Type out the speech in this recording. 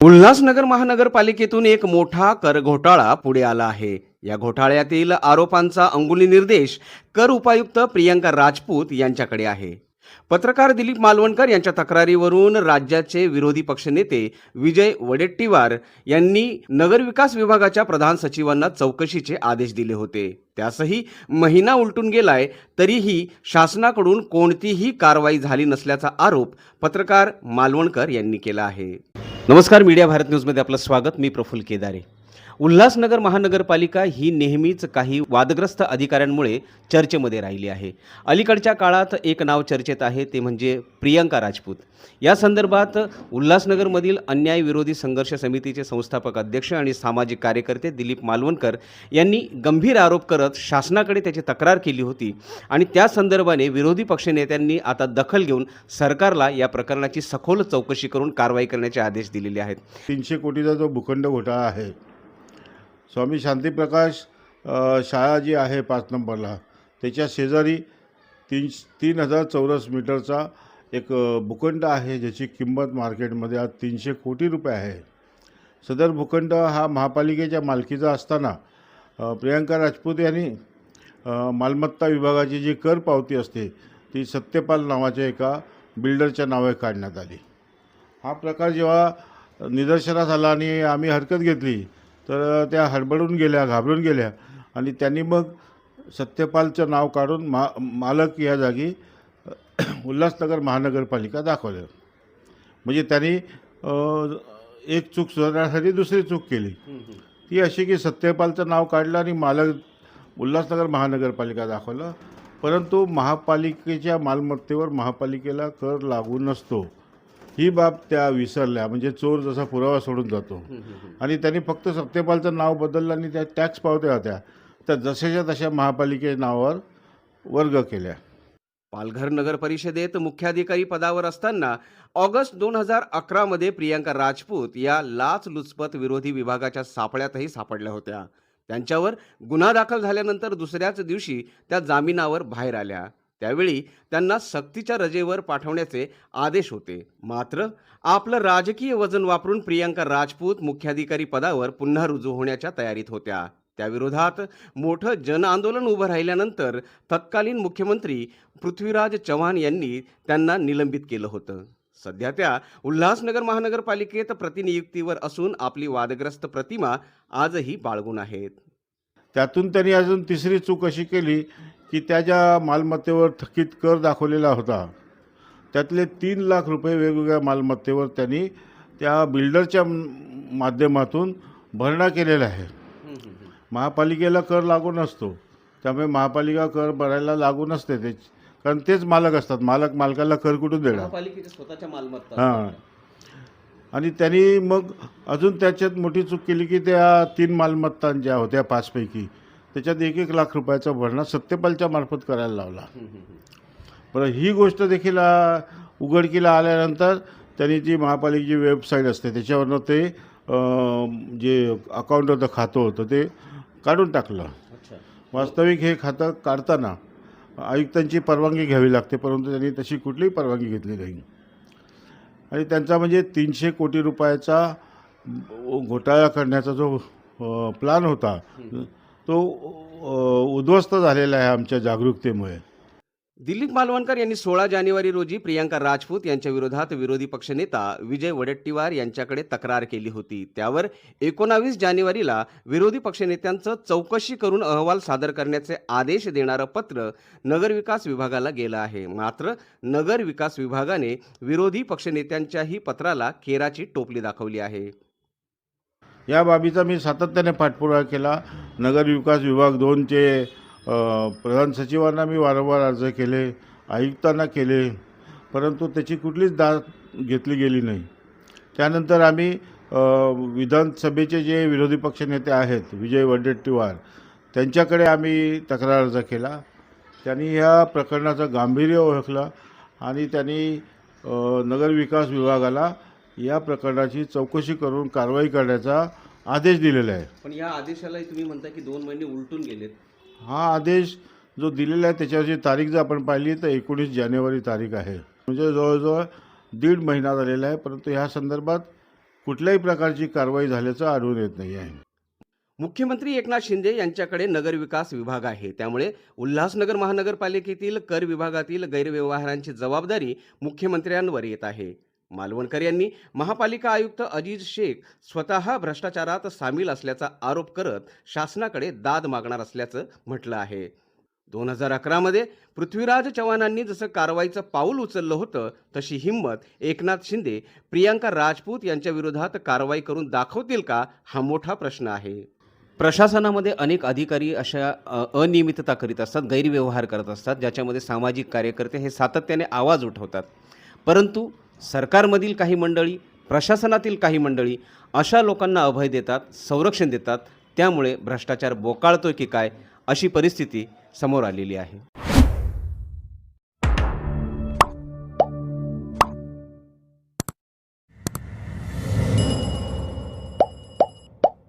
उल्हासनगर महानगरपालिकेतून एक मोठा कर घोटाळा पुढे आला आहे. या घोटाळ्यातील आरोपांचा अंगुली निर्देश कर उपायुक्त प्रियंका राजपूत यांच्याकडे आहे. पत्रकार दिलीप मालवणकर यांच्या तक्रारीवरून राज्याचे विरोधी पक्षनेते विजय वडेट्टीवार यांनी नगरविकास विभागाच्या प्रधान सचिवांना चौकशीचे आदेश दिले होते. त्यासही महिना उलटून गेलाय तरीही शासनाकडून कोणतीही कारवाई झाली नसल्याचा आरोप पत्रकार मालवणकर यांनी केला आहे. नमस्कार मीडिया भारत न्यूजमध्ये आपलं स्वागत. मी प्रफुल्ल केदारे. उल्हासनगर महानगरपालिका ही नेहमीच काही वादग्रस्त अधिकाऱ्यांमुळे चर्चेमध्ये राहिली आहे. अलीकडच्या काळात एक नाव चर्चेत आहे ते म्हणजे प्रियंका राजपूत. या संदर्भात उल्हासनगरमधील अन्याय विरोधी संघर्ष समितीचे संस्थापक अध्यक्ष आणि सामाजिक कार्यकर्ते दिलीप मालवणकर यांनी गंभीर आरोप करत शासनाकडे त्याची तक्रार केली होती आणि त्या संदर्भाने विरोधी पक्षनेत्यांनी आता दखल घेऊन सरकारला या प्रकरणाची सखोल चौकशी करून कारवाई करण्याचे आदेश दिलेले आहेत. तीनशे कोटीचा जो भूखंड घोटाळा आहे स्वामी शांतीप्रकाश शाळा जी आहे पाच नंबरला त्याच्या शेजारी तीन तीन हजार चौरस मीटरचा एक भूखंड आहे ज्याची किंमत मार्केटमध्ये आज तीनशे कोटी रुपये आहे. सदर भूखंड हा महापालिकेच्या मालकीचा असताना प्रियांका राजपूत यांनी मालमत्ता विभागाची जी कर पावती असते ती सत्यपाल नावाच्या एका बिल्डरच्या नावे काढण्यात आली. हा प्रकार जेव्हा निदर्शनास आला आणि आम्ही हरकत घेतली तर त्या हडबडून गेल्या घाबरून गेल्या. आणि त्यांनी मग सत्यपालचं नाव काढून मा मालक या जागी उल्हासनगर महानगरपालिका दाखवलं. म्हणजे त्यांनी एक चूक सुधारण्यासाठी दुसरी चूक केली. ती अशी की सत्यपालचं नाव काढलं आणि मालक उल्हासनगर महानगरपालिका दाखवलं. परंतु महापालिकेच्या मालमत्तेवर महापालिकेला कर लागू नसतो. ही बाब त्या विसरल्या. म्हणजे चोर जसा पुरावा सोडून जातो. आणि त्यांनी फक्त सत्यपालचं नाव बदललं आणि त्या टॅक्स पावत्या होत्या. त्या जशाच्या तशा महापालिके नावावर वर्ग केल्या. पालघर नगर परिषदेत मुख्याधिकारी पदावर असताना ऑगस्ट दोन हजार अकरामध्ये प्रियंका राजपूत या लाचलुचपत विरोधी विभागाच्या सापळ्यातही सापडल्या होत्या. त्यांच्यावर गुन्हा दाखल झाल्यानंतर दुसऱ्याच दिवशी त्या जामिनावर बाहेर आल्या. त्यावेळी त्यांना सक्तीच्या रजेवर पाठवण्याचे आदेश होते. मात्र आपलं राजकीय वजन वापरून प्रियांका राजपूत मुख्याधिकारी पदावर पुन्हा रुजू होण्याच्या तयारीत होत्या. त्याविरोधात मोठं जनआंदोलन उभं राहिल्यानंतर तत्कालीन मुख्यमंत्री पृथ्वीराज चव्हाण यांनी त्यांना निलंबित केलं होतं. सध्या त्या उल्हासनगर महानगरपालिकेत प्रतिनियुक्तीवर असून आपली वादग्रस्त प्रतिमा आजही बाळगून आहेत. त्यातून त्यांनी अजून तिसरी चूक अशी केली की त्या ज्या मालमत्तेवर थकीत कर दाखवलेला होता त्यातले तीन लाख रुपये वेगवेगळ्या मालमत्तेवर त्यांनी त्या बिल्डरच्या माध्यमातून भरणा केलेला आहे महापालिकेला कर लागू नसतो. त्यामुळे महापालिका कर भरायला लागू नसते. ते कारण तेच मालक असतात. मालक मालकाला कर कुठून देणार? स्वतःच्या मालमत्ता हां. आणि त्यांनी मग अजून त्याच्यात मोठी चूक केली की त्या तीन मालमत्ता ज्या होत्या पाचपैकी त्याच्यात एक एक लाख रुपयाचा भरणा सत्यपालच्या मार्फत करायला लावला. बरं ही गोष्ट देखील उघडकीला आल्यानंतर त्यांनी जी महापालिकेची वेबसाईट असते त्याच्यावरनं ते जे अकाउंट होतं खातं होतं ते काढून टाकलं. वास्तविक हे खातं काढताना आयुक्तांची परवानगी घ्यावी लागते परंतु त्यांनी तशी कुठलीही परवानगी घेतली नाही. आणि त्यांचा म्हणजे तीनशे कोटी रुपयाचा घोटाळा करण्याचा जो प्लान होता तो उद्ध्वस्त झालेला आहे आमच्या जागरूकतेमुळे. दिलीप मालवणकर यांनी सोळा जानेवारी रोजी प्रियांका राजपूत यांच्या विरोधात विरोधी पक्षनेता विजय वडेट्टीवार यांच्याकडे तक्रार केली होती. त्यावर एकोणावीस जानेवारीला विरोधी पक्षनेत्यांचं चौकशी करून अहवाल सादर करण्याचे आदेश देणारं पत्र नगरविकास विभागाला गेलं आहे. मात्र नगर विकास विभागाने विरोधी पक्षनेत्यांच्याही पत्राला केराची टोपली दाखवली आहे. या बाबीचा मी सातत्याने पाठपुरावा केला. नगरविकास विभाग दोनचे प्रधान सचिवांना मी वारंवार अर्ज केले आयुक्तांना केले परंतु त्याची कुठलीच दाद घेतली गेली नाही. त्यानंतर आम्ही विधानसभेचे जे विरोधी पक्षनेते आहेत विजय वडेट्टीवार त्यांच्याकडे आम्ही तक्रार अर्ज केला. त्यांनी ह्या प्रकरणाचं गांभीर्य ओळखलं आणि त्यांनी नगरविकास विभागाला या प्रकरणाची चौकशी करून कारवाई करण्याचा आदेश दिलेला आहे. पण या आदेशाला तुम्ही म्हणता की दोन महिने उलटून गेलेत. हा आदेश जो दिलेला आहे त्याच्यावरची तारीख जर आपण पाहिली तर एकोणीस जानेवारी तारीख आहे. म्हणजे जवळजवळ दीड महिना झालेला आहे परंतु ह्या संदर्भात कुठल्याही प्रकारची कारवाई झाल्याचं आढळून येत नाही आहे. मुख्यमंत्री एकनाथ शिंदे यांच्याकडे नगरविकास विभाग आहे. त्यामुळे उल्हासनगर महानगरपालिकेतील कर विभागातील गैरव्यवहारांची जबाबदारी मुख्यमंत्र्यांवर येत आहे. मालवणकर यांनी महापालिका आयुक्त अजीज शेख स्वतः भ्रष्टाचारात सामील असल्याचा आरोप करत शासनाकडे दाद मागणार असल्याचं म्हटलं आहे. दोन हजार अकरामध्ये पृथ्वीराज चव्हाणांनी जसं कारवाईचं पाऊल उचललं होतं तशी हिंमत एकनाथ शिंदे प्रियांका राजपूत यांच्या विरोधात कारवाई करून दाखवतील का हा मोठा प्रश्न आहे. प्रशासनामध्ये अनेक अधिकारी अशा अनियमितता करीत असतात गैरव्यवहार करत असतात ज्याच्यामध्ये सामाजिक कार्यकर्ते हे सातत्याने आवाज उठवतात. परंतु सरकारमधील काही मंडळी प्रशासनातील काही मंडळी अशा लोकांना अभय देतात संरक्षण देतात त्यामुळे भ्रष्टाचार बोकाळतोय की काय अशी परिस्थिती समोर आलेली आहे.